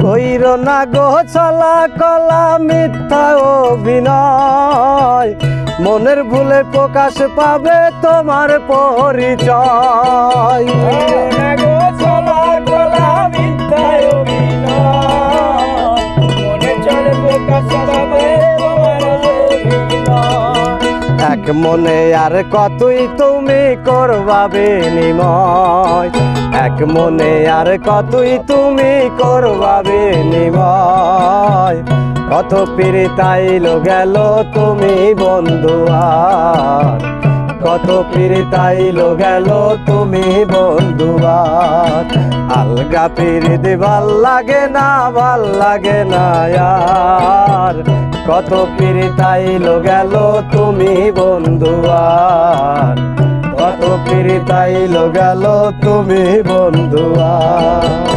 কইর না গো চলা কলা মিথ্যা অভিনয়। মনের ভুলে প্রকাশ পাবে তোমার পরিচয়। এক মনে আর কতই তুমি করবা বিনিময় এক মনে আর কতই তুমি করবা বিনিময় কত পিরিতাইলো গেল তুমি বন্ধু আর। কত পিরিতাইলো গেল তুমি বন্ধু আর। আলগা পিরিত ভালো লাগে না, ভালো লাগে না আর। কত পিরিতাইলো গেল তুমি বন্ধু আর। কত পিরিতাইলো গেল তুমি বন্ধু আর।